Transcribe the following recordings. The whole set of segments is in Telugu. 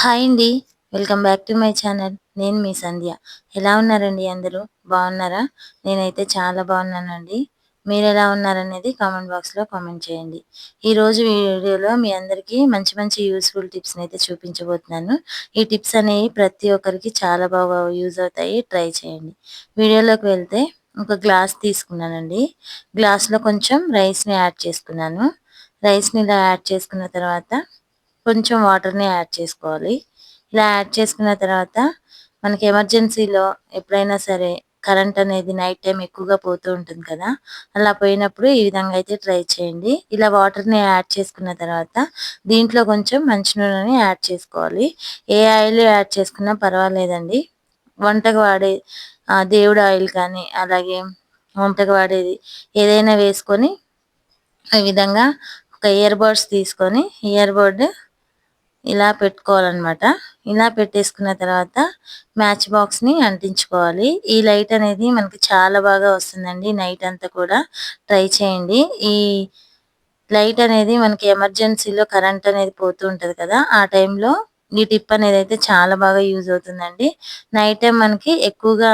హాయ్ అండి. Welcome back to my channel. నేను మీ సంధ్య. ఎలా ఉన్నారండి అందరూ? బాగున్నారా? నేనైతే చాలా బాగున్నానండి. మీరు ఎలా ఉన్నారనేది కామెంట్ బాక్స్లో కామెంట్ చేయండి. ఈరోజు వీడియోలో మీ అందరికీ మంచి మంచి యూస్ఫుల్ టిప్స్ని అయితే చూపించబోతున్నాను. ఈ టిప్స్ అనేవి ప్రతి ఒక్కరికి చాలా బాగా యూజ్ అవుతాయి. ట్రై చేయండి. వీడియోలోకి వెళ్తే ఒక గ్లాస్ తీసుకున్నానండి. గ్లాస్లో కొంచెం రైస్ని యాడ్ చేసుకున్నాను. రైస్ని ఇలా యాడ్ చేసుకున్న తర్వాత కొంచెం వాటర్ని యాడ్ చేసుకోవాలి. ఇలా యాడ్ చేసుకున్న తర్వాత మనకి ఎమర్జెన్సీలో ఎప్పుడైనా సరే కరెంట్ అనేది నైట్ టైం ఎక్కువగా పోతూ ఉంటుంది కదా అలా పోయినప్పుడు ఈ విధంగా అయితే ట్రై చేయండి. ఇలా వాటర్ని యాడ్ చేసుకున్న తర్వాత దీంట్లో కొంచెం మంచి నూనెని యాడ్ చేసుకోవాలి. ఏ ఆయిల్ యాడ్ చేసుకున్నా పర్వాలేదండి. వంటకు వాడే దేవుడు ఆయిల్ కానీ అలాగే వంటకు వాడేది ఏదైనా వేసుకొని ఈ విధంగా ఒక ఇయర్ బడ్స్ తీసుకొని ఇయర్ బడ్ ఇలా పెట్టుకోవాలన్నమాట. ఇలా పెట్టేసుకున్న తర్వాత మ్యాచ్ బాక్స్ని అంటించుకోవాలి. ఈ లైట్ అనేది మనకి చాలా బాగా వస్తుందండి. నైట్ అంతా కూడా ట్రై చేయండి. ఈ లైట్ అనేది మనకి ఎమర్జెన్సీలో కరెంట్ అనేది పోతూ ఉంటుంది కదా ఆ టైంలో ఈ టిప్ అనేది అయితే చాలా బాగా యూజ్ అవుతుందండి. నైట్ టైం మనకి ఎక్కువగా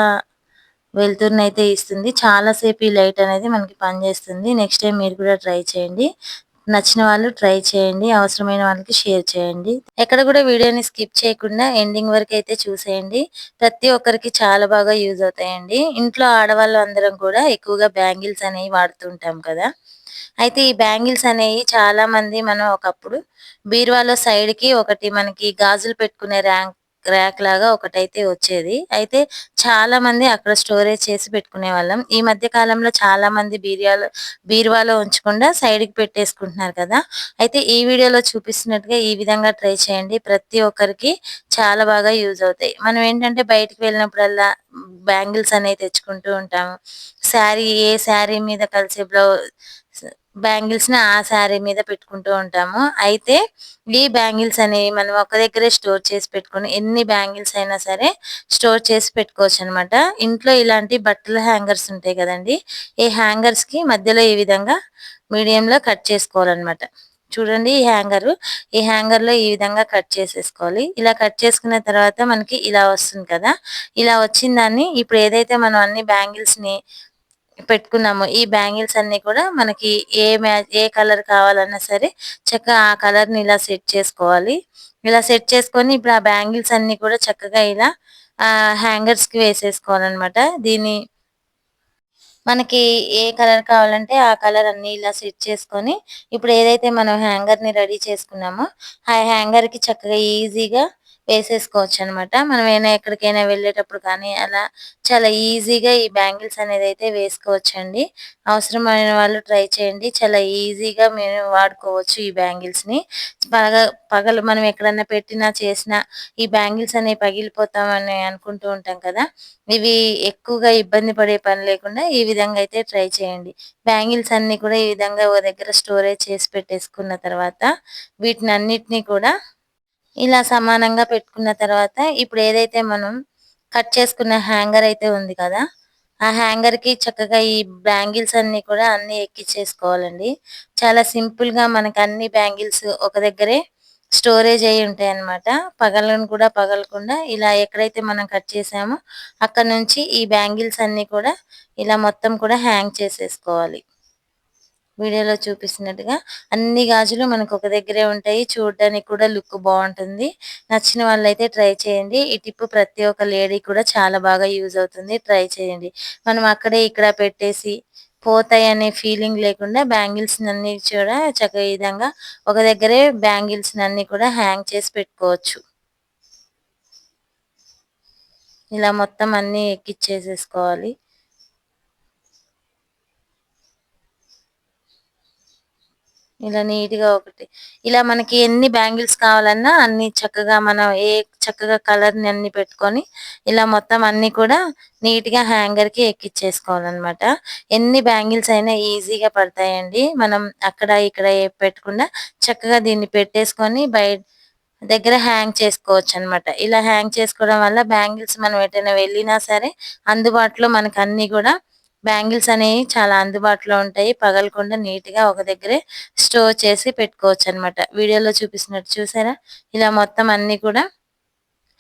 వెళ్తున్నైతే ఇస్తుంది. చాలాసేపు ఈ లైట్ అనేది మనకి పనిచేస్తుంది. నెక్స్ట్ టైం మీరు కూడా ట్రై చేయండి. నచ్చిన వాళ్ళు ట్రై చేయండి అవసరమైన వాళ్ళకి షేర్ చేయండి. ఎక్కడ కూడా వీడియోని స్కిప్ చేయకుండా ఎండింగ్ వరకు అయితే చూసేయండి. ప్రతి ఒక్కరికి చాలా బాగా యూజ్ అవుతాయండి. ఇంట్లో ఆడవాళ్ళు అందరం కూడా ఎక్కువగా బ్యాంగిల్స్ అనేవి వాడుతుంటాం కదా. అయితే ఈ బ్యాంగిల్స్ అనేవి చాలా మంది మనం ఒకప్పుడు బీరువాలో సైడ్కి ఒకటి మనకి గాజులు పెట్టుకునే ర్యాంక్ ర్యాక్ లాగా ఒకటైతే వచ్చేది. అయితే చాలా మంది అక్కడ స్టోరేజ్ చేసి పెట్టుకునే వాళ్ళం. ఈ మధ్య కాలంలో చాలా మంది బీరియాలో బీరువాలో ఉంచకుండా సైడ్కి పెట్టేసుకుంటున్నారు కదా. అయితే ఈ వీడియోలో చూపిస్తున్నట్టుగా ఈ విధంగా ట్రై చేయండి. ప్రతి ఒక్కరికి చాలా బాగా యూజ్ అవుతాయి. మనం ఏంటంటే బయటికి వెళ్ళినప్పుడల్లా బ్యాంగిల్స్ అనేవి తెచ్చుకుంటూ ఉంటాము. శారీ ఏ శారీ మీద కలిసే బ్లౌజ్ బ్యాంగిల్స్ని ఆ శారీ మీద పెట్టుకుంటూ ఉంటాము. అయితే ఈ బ్యాంగిల్స్ అనేవి మనం ఒక దగ్గరే స్టోర్ చేసి పెట్టుకుని ఎన్ని బ్యాంగిల్స్ అయినా సరే స్టోర్ చేసి పెట్టుకోవచ్చు అనమాట ఇంట్లో ఇలాంటి బట్టల హ్యాంగర్స్ ఉంటాయి కదండి. ఈ హ్యాంగర్స్కి మధ్యలో ఈ విధంగా మీడియంలో కట్ చేసుకోవాలన్నమాట. చూడండి ఈ హ్యాంగర్. ఈ హ్యాంగర్లో ఈ విధంగా కట్ చేసేసుకోవాలి. ఇలా కట్ చేసుకున్న తర్వాత మనకి ఇలా వస్తుంది కదా. ఇలా వచ్చిన దాన్ని ఇప్పుడు ఏదైతే మనం అన్ని బ్యాంగిల్స్ని పెట్టుకున్నాము. ఈ బ్యాంగిల్స్ అన్ని కూడా మనకి ఏ మ్యాచ్ ఏ కలర్ కావాలన్నా సరే చక్కగా ఆ కలర్ని ఇలా సెట్ చేసుకోవాలి. ఇలా సెట్ చేసుకొని ఇప్పుడు ఆ బ్యాంగిల్స్ అన్ని కూడా చక్కగా ఇలా ఆ హ్యాంగర్స్కి వేసేసుకోవాలన్నమాట. దీని మనకి ఏ కలర్ కావాలంటే ఆ కలర్ అన్ని ఇలా సెట్ చేసుకొని ఇప్పుడు ఏదైతే మనం హ్యాంగర్ని రెడీ చేసుకున్నామో ఆ హ్యాంగర్కి చక్కగా ఈజీగా వేసేసుకోవచ్చు అనమాట మనం అయినా ఎక్కడికైనా వెళ్ళేటప్పుడు కానీ అలా చాలా ఈజీగా ఈ బ్యాంగిల్స్ అనేది అయితే వేసుకోవచ్చండి. అవసరమైన వాళ్ళు ట్రై చేయండి. చాలా ఈజీగా మేము వాడుకోవచ్చు ఈ బ్యాంగిల్స్ని పగ పగలు మనం ఎక్కడన్నా పెట్టినా చేసినా ఈ బ్యాంగిల్స్ అనేవి పగిలిపోతామని అనుకుంటూ ఉంటాం కదా. ఇవి ఎక్కువగా ఇబ్బంది పడే పని లేకుండా ఈ విధంగా అయితే ట్రై చేయండి. బ్యాంగిల్స్ అన్ని కూడా ఈ విధంగా ఓ దగ్గర స్టోరేజ్ చేసి పెట్టేసుకున్న తర్వాత వీటిని అన్నిటినీ కూడా ఇలా సమానంగా పెట్టుకున్న తర్వాత ఇప్పుడు ఏదైతే మనం కట్ చేసుకున్న హ్యాంగర్ అయితే ఉంది కదా ఆ హ్యాంగర్కి చక్కగా ఈ బ్యాంగిల్స్ అన్ని కూడా అన్ని ఎక్కించేసుకోవాలండి చాలా సింపుల్గా మనకి అన్ని బ్యాంగిల్స్ ఒక దగ్గరే స్టోరేజ్ అయి ఉంటాయి అన్నమాట. పగలను కూడా పగలకుండా ఇలా ఎక్కడైతే మనం కట్ చేసామో అక్కడ నుంచి ఈ బ్యాంగిల్స్ అన్ని కూడా ఇలా మొత్తం కూడా హ్యాంగ్ చేసేసుకోవాలి. వీడియోలో చూపిస్తున్నట్టుగా అన్ని గాజులు మనకు ఒక దగ్గరే ఉంటాయి. చూడడానికి కూడా లుక్ బాగుంటుంది. నచ్చిన వాళ్ళైతే ట్రై చేయండి. ఈ టిప్ ప్రతి ఒక్క లేడీ కూడా చాలా బాగా యూజ్ అవుతుంది. ట్రై చేయండి. మనం అక్కడే ఇక్కడ పెట్టేసి పోతాయి అనే ఫీలింగ్ లేకుండా బ్యాంగిల్స్ అన్ని కూడా చక్కగా విధంగా ఒక దగ్గరే బ్యాంగిల్స్ అన్ని కూడా హ్యాంగ్ చేసి పెట్టుకోవచ్చు. ఇలా మొత్తం అన్ని ఎక్కిచ్చేసేసుకోవాలి. ఇలా నీట్గా ఒకటి. ఇలా మనకి ఎన్ని బ్యాంగిల్స్ కావాలన్నా అన్ని చక్కగా మనం ఏ చక్కగా కలర్ని అన్ని పెట్టుకొని ఇలా మొత్తం అన్ని కూడా నీట్గా హ్యాంగర్కి ఎక్కిచ్చేసుకోవాలన్నమాట. ఎన్ని బ్యాంగిల్స్ అయినా ఈజీగా పడతాయండి. మనం అక్కడ ఇక్కడ పెట్టకుండా చక్కగా దీన్ని పెట్టేసుకొని బయట దగ్గర హ్యాంగ్ చేసుకోవచ్చు అనమాట ఇలా హ్యాంగ్ చేసుకోవడం వల్ల బ్యాంగిల్స్ మనం ఎటైనా వెళ్ళినా సరే అందుబాటులో మనకు అన్ని కూడా బ్యాంగిల్స్ అనేవి చాలా అందుబాటులో ఉంటాయి. పగలకుండా నీట్గా ఒక దగ్గరే స్టోర్ చేసి పెట్టుకోవచ్చు అనమాట వీడియోలో చూపిస్తున్నట్టు చూసారా? ఇలా మొత్తం అన్ని కూడా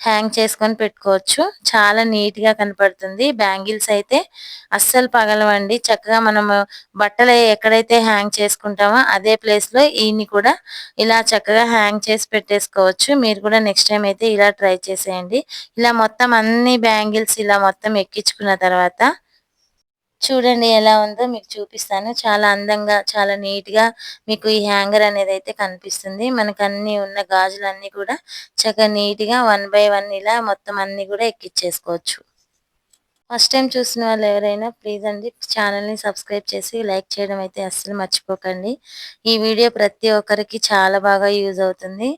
హ్యాంగ్ చేసుకొని పెట్టుకోవచ్చు. చాలా నీట్గా కనపడుతుంది. బ్యాంగిల్స్ అయితే అస్సలు పగలవండి. చక్కగా మనము బట్టలు ఎక్కడైతే హ్యాంగ్ చేసుకుంటామో అదే ప్లేస్లో ఈయన్ని కూడా ఇలా చక్కగా హ్యాంగ్ చేసి పెట్టేసుకోవచ్చు. మీరు కూడా నెక్స్ట్ టైం అయితే ఇలా ట్రై చేసేయండి. ఇలా మొత్తం అన్ని బ్యాంగిల్స్ ఇలా మొత్తం ఎక్కించుకున్న తర్వాత చూడండి ఎలా ఉందో మీకు చూపిస్తాను. చాలా అందంగా చాలా నీట్గా మీకు ఈ హ్యాంగర్ అనేది అయితే కనిపిస్తుంది. మనకు అన్ని ఉన్న గాజులు అన్ని కూడా చక్కగా నీట్గా వన్ బై వన్ ఇలా మొత్తం అన్ని కూడా ఎక్కిచ్చేసుకోవచ్చు. ఫస్ట్ టైం చూసిన వాళ్ళు ఎవరైనా ప్లీజ్ అండి ఛానల్ని సబ్స్క్రైబ్ చేసి లైక్ చేయడం అయితే అస్సలు మర్చిపోకండి. ఈ వీడియో ప్రతి ఒక్కరికి చాలా బాగా యూజ్ అవుతుంది.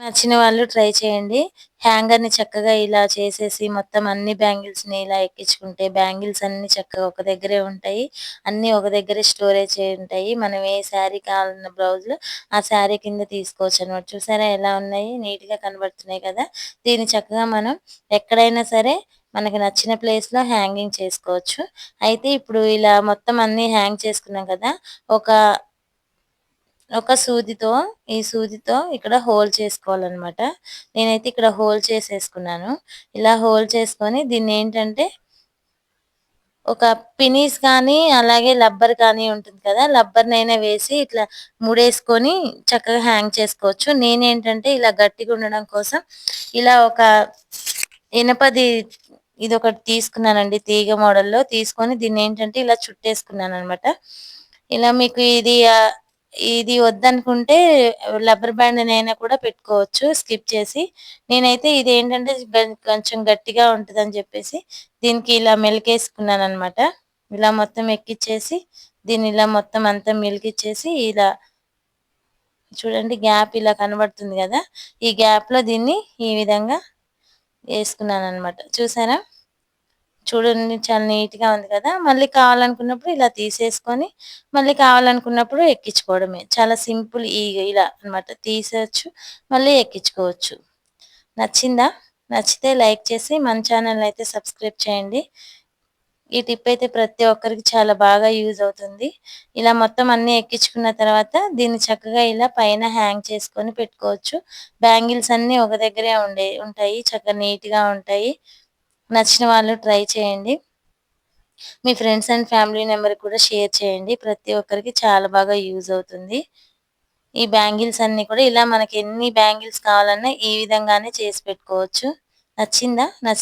నచ్చిన వాళ్ళు ట్రై చేయండి. హ్యాంగర్ని చక్కగా ఇలా చేసేసి మొత్తం అన్ని బ్యాంగిల్స్ని ఇలా ఎక్కించుకుంటే బ్యాంగిల్స్ అన్ని చక్కగా ఒక దగ్గరే ఉంటాయి. అన్ని ఒక దగ్గరే స్టోరేజ్ అయి ఉంటాయి. మనం ఏ శారీ కావాలన్న బ్లౌజ్ ఆ శారీ కింద తీసుకోవచ్చు అనమాట చూసారా ఎలా ఉన్నాయి? నీట్గా కనబడుతున్నాయి కదా. దీన్ని చక్కగా మనం ఎక్కడైనా సరే మనకి నచ్చిన ప్లేస్లో హ్యాంగింగ్ చేసుకోవచ్చు. అయితే ఇప్పుడు ఇలా మొత్తం అన్ని హ్యాంగ్ చేసుకున్నాం కదా. ఒక ఒక సూదితో ఈ సూదితో ఇక్కడ హోల్ చేసుకోవాలన్నమాట. నేనైతే ఇక్కడ హోల్ చేసేసుకున్నాను. ఇలా హోల్ చేసుకొని దీన్ని ఏంటంటే ఒక పినీస్ కానీ అలాగే లబ్బర్ కానీ ఉంటుంది కదా లబ్బర్ నైనా వేసి ఇట్లా ముడేసుకొని చక్కగా హ్యాంగ్ చేసుకోవచ్చు. నేనేంటంటే ఇలా గట్టిగా ఉండడం కోసం ఇలా ఒక ఇనపది ఇది ఒకటి తీసుకున్నానండి తీగ మోడల్లో. తీసుకొని దీన్ని ఏంటంటే ఇలా చుట్టేసుకున్నాను అనమాట ఇలా మీకు ఇది ఇది వద్దనుకుంటే రబ్బర్ బ్యాండ్ అయినా కూడా పెట్టుకోవచ్చు స్కిప్ చేసి. నేనైతే ఇది ఏంటంటే కొంచెం గట్టిగా ఉంటుంది అని చెప్పేసి దీనికి ఇలా మెలికేసుకున్నాను అనమాట ఇలా మొత్తం ఎక్కిచ్చేసి దీన్ని ఇలా మొత్తం అంతా మెలికిచ్చేసి ఇలా చూడండి గ్యాప్ ఇలా కనబడుతుంది కదా. ఈ గ్యాప్లో దీన్ని ఈ విధంగా వేసుకున్నాను అనమాట చూసారా? చూడండి చాలా నీట్గా ఉంది కదా. మళ్ళీ కావాలనుకున్నప్పుడు ఇలా తీసేసుకొని మళ్ళీ కావాలనుకున్నప్పుడు ఎక్కించుకోవడమే. చాలా సింపుల్ ఈ ఇలా అనమాట తీసేయచ్చు మళ్ళీ ఎక్కించుకోవచ్చు. నచ్చిందా? నచ్చితే లైక్ చేసి మన ఛానల్ అయితే సబ్స్క్రైబ్ చేయండి. ఈ టిప్ అయితే ప్రతి ఒక్కరికి చాలా బాగా యూజ్ అవుతుంది. ఇలా మొత్తం అన్ని ఎక్కించుకున్న తర్వాత దీన్ని చక్కగా ఇలా పైన హ్యాంగ్ చేసుకొని పెట్టుకోవచ్చు. బ్యాంగిల్స్ అన్ని ఒక దగ్గరే ఉండే ఉంటాయి. చక్కగా నీట్గా ఉంటాయి. నచ్చిన వాళ్ళు ట్రై చేయండి. మీ ఫ్రెండ్స్ అండ్ ఫ్యామిలీ నెంబర్ కూడా షేర్ చేయండి. ప్రతి ఒక్కరికి చాలా బాగా యూజ్ అవుతుంది. ఈ బ్యాంగిల్స్ అన్ని కూడా ఇలా మనకి ఎన్ని బ్యాంగిల్స్ కావాలన్నా ఈ విధంగానే చేసి పెట్టుకోవచ్చు. నచ్చిందా? నచ్చి